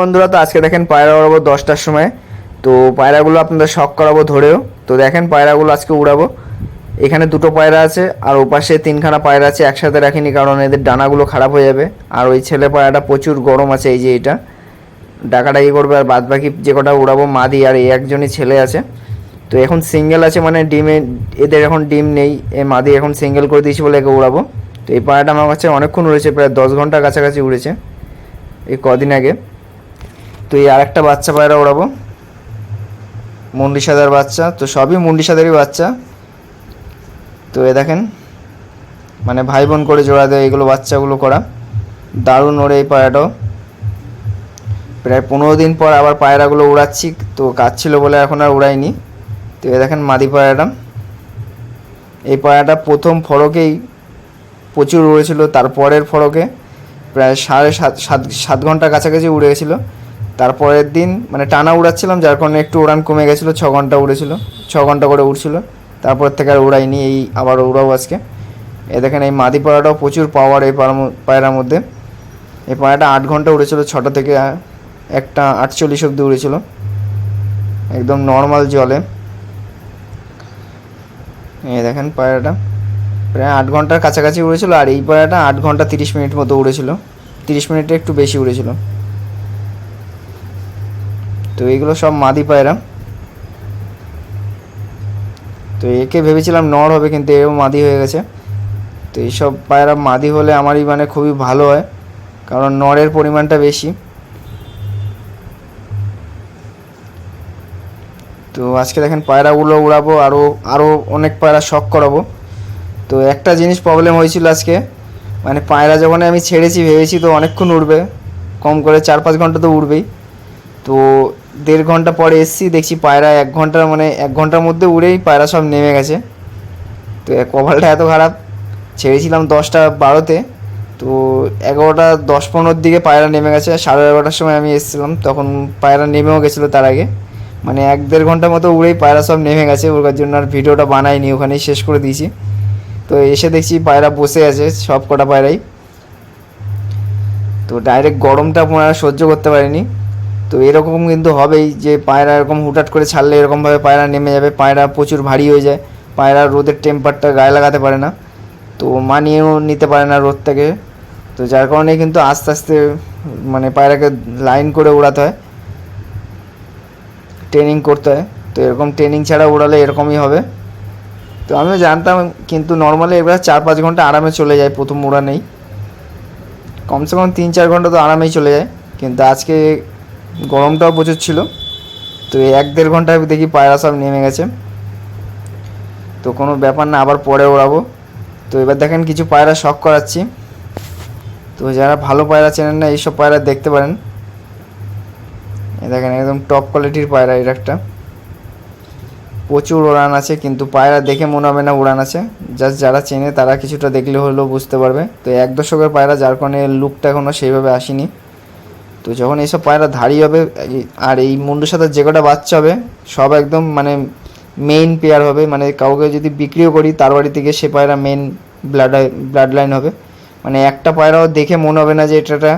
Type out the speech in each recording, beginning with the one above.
বন্ধুরা, তো আজকে দেখেন পায়রা উড়াবো দশটার সময়। তো পায়রাগুলো আপনাদের শখ করাবো ধরেও। তো দেখেন পায়রাগুলো আজকে উড়াবো। এখানে দুটো পায়রা আছে, আর ওপাশে তিনখানা পায়রা আছে, একসাথে রাখিনি কারণ এদের ডানাগুলো খারাপ হয়ে যাবে। আর ওই ছেলে পায়রাটা প্রচুর গরম আছে, এই যে এটা। ডাকাডাকি করবে, আর বাদ বাকি যে কটা উড়াবো মা মাদি আর এই একজনই ছেলে আছে। তো এখন সিঙ্গেল আছে মানে ডিমে, এদের এখন ডিম নেই, এ মাদি এখন সিঙ্গেল করে দিয়েছি বলে একে উড়াবো। তো এই পায়রাটা আমার কাছে অনেকক্ষণ উড়েছে, প্রায় দশ ঘণ্টার কাছাকাছি উড়েছে। এই কদিন আগে। তো এই আরেকটা বাচ্চা পায়রা ওড়াবো। মুন্ডি সাদার বাচ্চা, তো সবই মুন্ডি সাদারই বাচ্চা। তো এ দেখেন মানে ভাই বোন করে জোড়া দেয় এগুলো বাচ্চাগুলো করা। দারুণ ওড়ে এই পায়রাটাও। প্রায় পনেরো দিন পর আবার পায়রাগুলো উড়াচ্ছি, তো কাজ ছিল বলে এখন আর উড়াইনি। তো এ দেখেন মাদি পায়রাটা। এই পায়রাটা প্রথম ফড়কেই প্রচুর উড়েছিল, তারপরের ফড়কে প্রায় সাড়ে সাত সাত সাত ঘণ্টার কাছাকাছি উড়ে গেছিল। তারপরের দিন মানে টানা উড়াচ্ছিলাম, যার কারণে একটু উড়ান কমে গেছিল, ছ ঘণ্টা উড়েছিল, ছ ঘণ্টা করে উড়ছিল। তারপর থেকে আর উড়াইনি, এই আবার উড়াও আজকে। এ দেখেন, এই মাদি পায়রাটাও প্রচুর পাওয়ার এই পায়রার মধ্যে। এই পায়রাটা আট ঘণ্টা উড়েছিল, ছটা থেকে একটা আটচল্লিশ অব্দি উড়েছিল। একদম নর্মাল জলে। এই দেখেন পায়রাটা। প্রায় আট ঘণ্টার কাছাকাছি উড়েছিল, আর এই পায়রাটা আট ঘণ্টা তিরিশ মিনিট মতো উড়েছিল। তিরিশ মিনিটে একটু বেশি উড়েছিল। তো এইগুলো সব মাদি পায়রা তো একে ভেবেছিলাম নর হবে, কিন্তু এও মাদি হয়ে গেছে। তো এইসব পায়রা মাদি হলে আমারই মানে খুবই ভালো হয়, কারণ নরের পরিমাণটা বেশি। তো আজকে দেখেন পায়রাগুলো উড়াবো আরও আরও অনেক পায়রা শখ করাবো। তো একটা জিনিস প্রবলেম হয়েছিল আজকে মানে পায়রা যখন আমি ছেড়েছি, ভেবেছি তো অনেকক্ষণ উড়বে, কম করে চার পাঁচ ঘণ্টা তো উড়বেই। তো দেড় ঘণ্টা পরে এসছি, দেখছি পায়রা এক ঘণ্টার মানে এক ঘণ্টার মধ্যে উড়েই পায়রা সব নেমে গেছে। তো এ কপালটা এত খারাপ, ছেড়েছিলাম দশটা বারোতে, তো এগারোটা দশ পনেরোর দিকে পায়রা নেমে গেছে সাড়ে এগারোটার সময় আমি এসেছিলাম, তখন পায়রা নেমেও গেছিল তার আগে। মানে এক দেড় ঘণ্টার মতো উড়েই পায়রা সব নেমে গেছে, ওর জন্য আর ভিডিওটা বানাইনি, ওখানেই শেষ করে দিয়েছি। তো এসে দেখছি পায়রা বসে আছে সব কটা পায়রাই। তো ডাইরেক্ট গরমটা আপনারা সহ্য করতে পারিনি। তো এরকম কিন্তু হবেই যে পায়রা এরকম হুটহাট করে ছাড়লে এরকমভাবে পায়রা নেমে যাবে, পায়রা প্রচুর ভারী হয়ে যায়, পায়রা রোদের টেম্পারটা গায়ে লাগাতে পারে না, তো মানিয়েও নিতে পারে না রোদ থেকে, তো যার কারণে কিন্তু আস্তে আস্তে মানে পায়রাকে লাইন করে উড়াতে হয় ট্রেনিং করতে হয়, তো এরকম ট্রেনিং ছাড়া উড়ালে এরকমই হবে, তো আমিও জানতাম কিন্তু নর্মালি এবার চার পাঁচ ঘণ্টা আরামে চলে যায় প্রথম উড়ানেই, কমসে কম তিন চার ঘণ্টা তো আরামেই চলে যায়, কিন্তু আজকে গরমটাও প্রচুর ছিল। তো এক দেড় ঘন্টায় দেখি পায়রা সব নেমে গেছে। তো কোনো ব্যাপার না, আবার পরে ওড়াবো। তো এবার দেখেন কিছু পায়রা শখ করাচ্ছি। তো যারা ভালো পায়রা চেনেন না, এইসব পায়রা দেখতে পারেন। দেখেন একদম টপ কোয়ালিটির পায়রা এর একটা। প্রচুর উড়ান আছে, কিন্তু পায়রা দেখে মনে হবে না উড়ান আছে। জাস্ট যারা চেনে তারা কিছুটা দেখলে হলেও বুঝতে পারবে। তো এক দশকের পায়রা, যার কারণে লুকটা এখনও সেইভাবে আসেনি। তো যখন এইসব পায়রা ধারি হবে আর এই মুন্ডুর সাথে যে কটা বাচ্চা হবে, সব একদম মানে মেইন পেয়ার হবে। মানে কাউকে যদি বিক্রিও করি, তার বাড়ি থেকে সে পায়রা মেন ব্লাড ব্লাড লাইন হবে। মানে একটা পায়রাও দেখে মনে হবে না যে এটা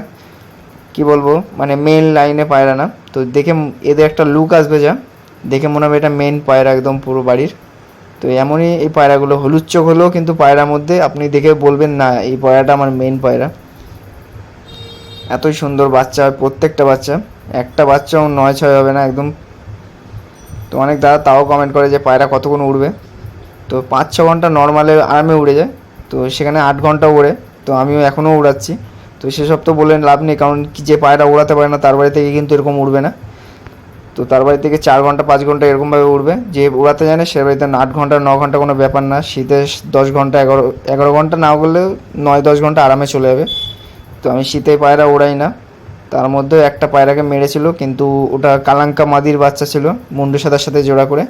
কী বলব মানে মেন লাইনে পায়রা না। তো দেখে এদের একটা লুক আসবে যা। দেখে মনে হবে এটা মেন পায়রা একদম পুরো বাড়ির। তো এমনই এই পায়রাগুলো হলুদ হলেও কিন্তু পায়রার মধ্যে আপনি দেখে বলবেন, না, এই পায়রাটা আমার মেন পায়রা। এতই সুন্দর বাচ্চা হয় প্রত্যেকটা বাচ্চা। একটা বাচ্চাও নয় ছয় হবে না, একদম। তো অনেক দাদা তাও কমেন্ট করে যে পায়রা কতক্ষণ উড়বে। তো পাঁচ ছ ঘণ্টা নর্মালে আরামে উড়ে যায়। তো সেখানে আট ঘণ্টা উড়ে তো আমিও এখনও উড়াচ্ছি। তো সেসব তো বললেন লাভ নেই, কারণ কি যে পায়রা উড়াতে পারে না, তার বাড়ি থেকে কিন্তু এরকম উড়বে না। তো তার বাড়ি থেকে চার ঘণ্টা, পাঁচ ঘণ্টা এরকমভাবে উড়বে। যে উড়াতে জানে সে বাড়িতে আট ঘণ্টা, ন ঘণ্টা কোনো ব্যাপার না। শীতে দশ ঘণ্টা, এগারো এগারো ঘণ্টা না করলেও নয়, দশ ঘণ্টা আরামে চলে যাবে। তো আমি শীতে পায়রা উড়াই না। তার মধ্যে একটা পায়রাকে মেরেছিল, কিন্তু ওটা কালাঙ্কা মাদির বাচ্চা ছিল, মুন্ডু সাদার সাথে জোড়া করে।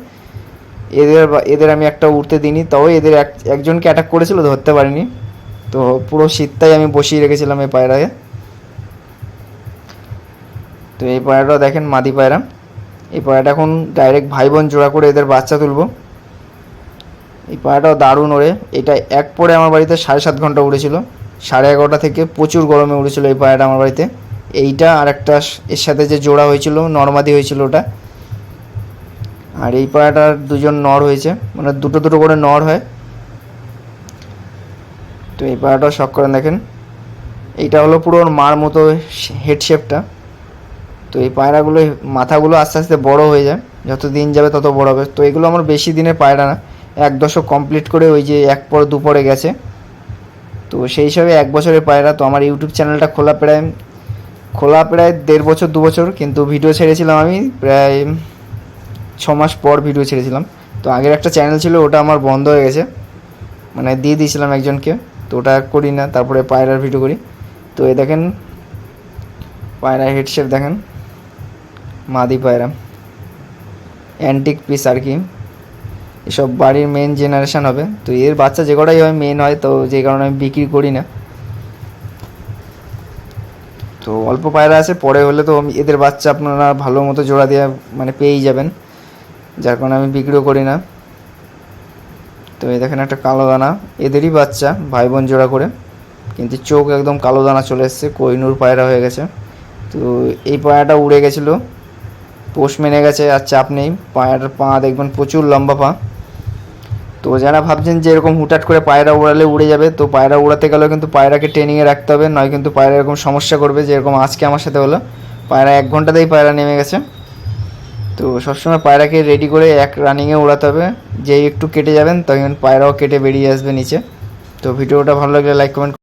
এদের এদের আমি একটা উড়তে দিইনি, তাও এদের এক, একজনকে অ্যাটাক করেছিল, ধরতে পারিনি। তো পুরো শীতটাই আমি বসিয়ে রেখেছিলাম এই পায়রাকে। তো এই পায়রাটা দেখেন মাদি পায়রা। এই পায়রাটা এখন ডাইরেক্ট ভাই বোন জোড়া করে এদের বাচ্চা তুলবো। এই পায়রাটাও দারুণ ওড়ে। এটা এক পরে আমার বাড়িতে সাড়ে সাত ঘণ্টা উড়েছিল। সাড়ে এগারোটা থেকে প্রচুর গরমে উড়েছিল এই পায়রাটা আমার বাড়িতে। এইটা আর একটা এর সাথে যে জোড়া হয়েছিল, নর্মাদি হয়েছিল ওটা। আর এই পায়রাটার দুজন নর হয়েছে মানে দুটো দুটো করে নর হয়। তো এই পায়রাটাও শখ করেন দেখেন। এইটা হলো পুরো ওর মার মতো হেড শেপটা তো এই পায়রাগুলো মাথাগুলো আস্তে আস্তে বড় হয়ে যায়। যত দিন যাবে তত বড় হবে। তো এগুলো আমার বেশি দিনের পায়রা না, এক দশক কমপ্লিট করে ওই যে এক পর দুপরে গেছে। তো সেই হিসাবে এক বছরের পায়রা, তো আমার ইউটিউব চ্যানেলটা খোলা প্রায় খোলা প্রায় দেড় বছর, দু বছর, কিন্তু ভিডিও ছেড়েছিলাম আমি প্রায় ছ মাস পর ভিডিও ছেড়েছিলাম। তো আগের একটা চ্যানেল ছিল, ওটা আমার বন্ধ হয়ে গেছে। মানে দিয়ে দিয়েছিলাম একজনকে, তো ওটা করি না, তারপরে পায়রার ভিডিও করি। তো এ দেখেন, পায়রা হেডশেপ দেখেন, মাদি পায়রা। অ্যান্টিক পিস আর কি। এসব বাড়ির মেন জেনারেশন হবে। তো এর বাচ্চা যে কটাই হয় মেন হয়, তো যে কারণে আমি বিক্রি করি না। তো অল্প পায়রা আছে, পরে হলে তো এদের বাচ্চা আপনারা ভালো মতো জোড়া দিয়ে মানে পেয়েই যাবেন। যার কারণে আমি বিক্রিও করি না। তো এই দেখেন একটা কালো দানা, এদেরই বাচ্চা ভাই বোন জোড়া করে। কিন্তু চোখ একদম কালো দানা চলে এসছে কোহিনুর পায়রা হয়ে গেছে। তো এই পায়রাটা উড়ে গেছিল, পোষ মেনে গেছে, আর চাপ নেই। পায়রার পা দেখবেন প্রচুর লম্বা পা। তো যারা ভাবছেন যে এরকম হুটাট করে পায়রা উড়ালে উড়ে যাবে, তো পায়রা উড়াতে গেলেও কিন্তু পায়রাকে ট্রেনিংয়ে রাখতে হবে, নয় কিন্তু পায়রা এরকম সমস্যা করবে যে এরকম আজকে আমার সাথে হলো। পায়রা এক ঘন্টাতেই পায়রা নেমে গেছে। তো সবসময় পায়রাকে রেডি করে এক রানিংয়ে উড়াতে হবে। যেই একটু কেটে যাবেন, তখন পায়রাও কেটে বেরিয়ে আসবে নিচে। তো ভিডিওটা ভালো লাগলে লাইক কমেন্ট